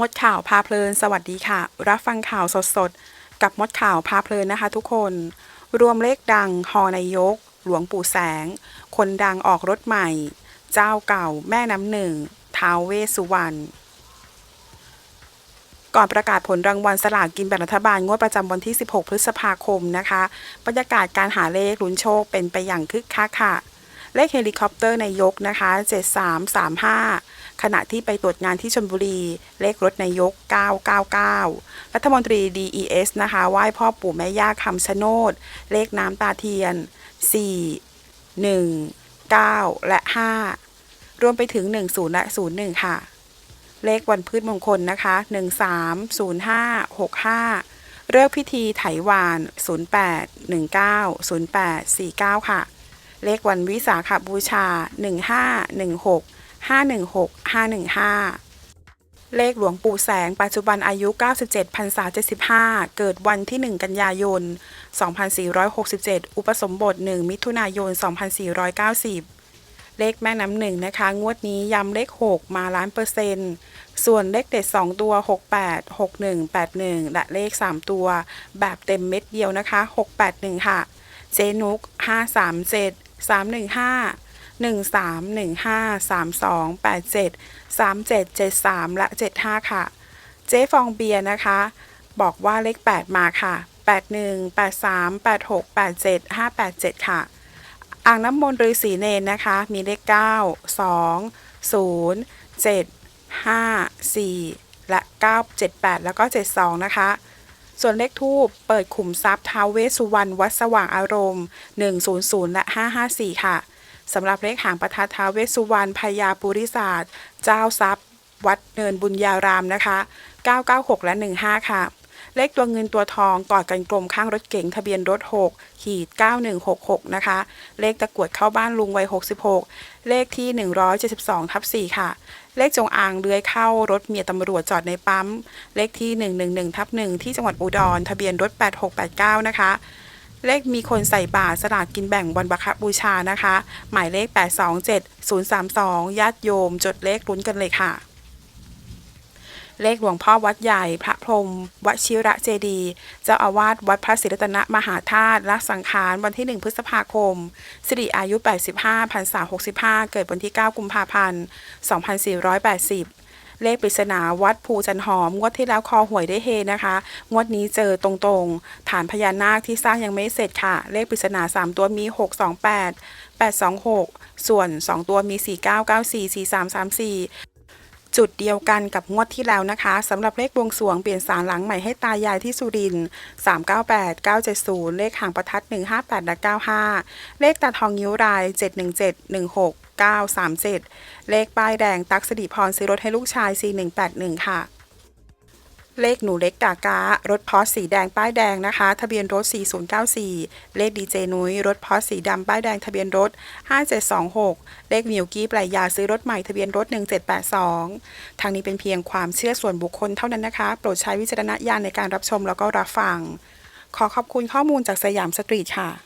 มดข่าวพาเพลิน สวัสดีค่ะ รับฟังข่าวสดๆ กับมดข่าวพาเพลินนะคะทุกคน รวมเลขดังฮอนายก หลวงปู่แสง คนดังออกรถใหม่ เจ้าเก่าแม่น้ำหนึ่งท้าวเวสสุวรรณก่อนประกาศผลรางวัลสลากกินแบ่งรัฐบาลงวดประจำวันที่ 16 พฤษภาคมนะคะ บรรยากาศการหาเลขลุ้นโชคเป็นไปอย่างคึกคักค่ะ เลขเฮลิคอปเตอร์นายกนะคะ 7335 ขณะที่ไปตรวจงานที่ชลบุรี เลขรถนายก 999 รัฐมนตรี DES นะคะไหว้พ่อปู่แม่ย่าคำชะโนด เลขน้ำตาเทียน 4 1 9 และ 5 รวมไปถึง 10 และ 01 ค่ะ เลขวันพืชมงคลนะคะ 13 05 65 เลิกพิธีไถวาน 08 19 08 49 ค่ะ เลขวันวิสาขบูชา 1516 516 515เลขหลวงปู่แสง ปัจจุบันอายุ 97พรรษา75 เกิดวันที่ 1 กันยายน 2467 อุปสมบท 1 มิถุนายน 2490 เลขแม่น้ำหนึ่งนะคะ งวดนี้ย้ำเลข 6 มาล้านเปอร์เซ็นต์ ส่วนเลขเด็ด 2 ตัว 68 61 81 และเลข 3 ตัว แบบเต็มเม็ดเดียวนะคะ 681 ค่ะ เจนุก 537 315 1315 3287 3773 และ 75 ค่ะ เจ๊ฟองเบียร์นะคะ บอกว่าเลข 8 มาค่ะ 81 83 86 87 587 ค่ะ อ่างน้ำมนต์ฤาษีเนนนะคะ มีเลข 9 2 0 7 5 4 และ 978 แล้วก็ 72 นะคะส่วนเลขทูปเปิดขุมทรัพย์ท้าวเวสสุวรรณวัดสว่างอารมณ์ 100 และ 554 ค่ะ สำหรับเลขหางประทัดท้าเวสุวรรณพญาปุริศาสตร์ เจ้าทรัพย์ วัดเนินบุญญารามนะคะ 996 และ 15 ค่ะ เลขตัวเงินตัวทองกอดกันกลมข้างรถเก๋งทะเบียนรถ 6 ขีด 9166 นะคะ เลขตะกรวดเข้าบ้านลุงวัย 66 เลขที่ 172ทับ4ค่ะ เลขจงอางเลื้อยเข้ารถเมียตำรวจจอดในปั๊ม เลขที่ 111ทับ1ที่จังหวัดอุดร ทะเบียนรถ 8689 นะคะ เลขมีคนใส่บาตรสลากกินแบ่งวันบัคบูชานะคะ หมายเลข 827 032 ญาติโยม จดเลขลุ้นกันเลยค่ะ เลขหลวงพ่อวัดใหญ่ พระพรหมวชิระเจดีเจ้าอาวาสวัดพระศรีรัตนมหาธาตุละสังขารวันที่ 1 พฤษภาคม สิริอายุ 85พรรษา65 เกิดวันที่ 9 กุมภาพันธ์ 2480 เลขปริศนาวัดภูจันหอม งวดที่แล้วคอหวยได้เฮนะคะ งวดนี้เจอตรงๆ ฐานพญานาคที่สร้างยังไม่เสร็จค่ะ เลขปริศนา 3 ตัวมี 628 826 ส่วน 2 ตัวมี 4994 4334จุดเดียวกันกับงวดที่แล้วนะคะสำหรับเลขบวงสวงเปลี่ยนสารหลังใหม่ให้ตายายที่สุรินทร์398 970 เลขหางประทัด 158และ95 เลขตาทองนิ้วราย 717 16 937 เลขป้ายแดงตักสดิพรซื้อรถให้ลูกชาย 4181 ค่ะ เลขหนูเล็กกาการถพอสสีแดงป้ายแดงนะคะ ทะเบียนรถ 4094 เลขดีเจนุ้ยรถพอสสีดำป้ายแดงทะเบียนรถ 5726 เลขมิวกี้ปลายยาซื้อรถใหม่ทะเบียนรถ 1782 ทางนี้เป็นเพียงความเชื่อส่วนบุคคลเท่านั้นนะคะ โปรดใช้วิจารณญาณในการรับชมแล้วก็รับฟัง ขอขอบคุณข้อมูลจากสยามสตรีทค่ะ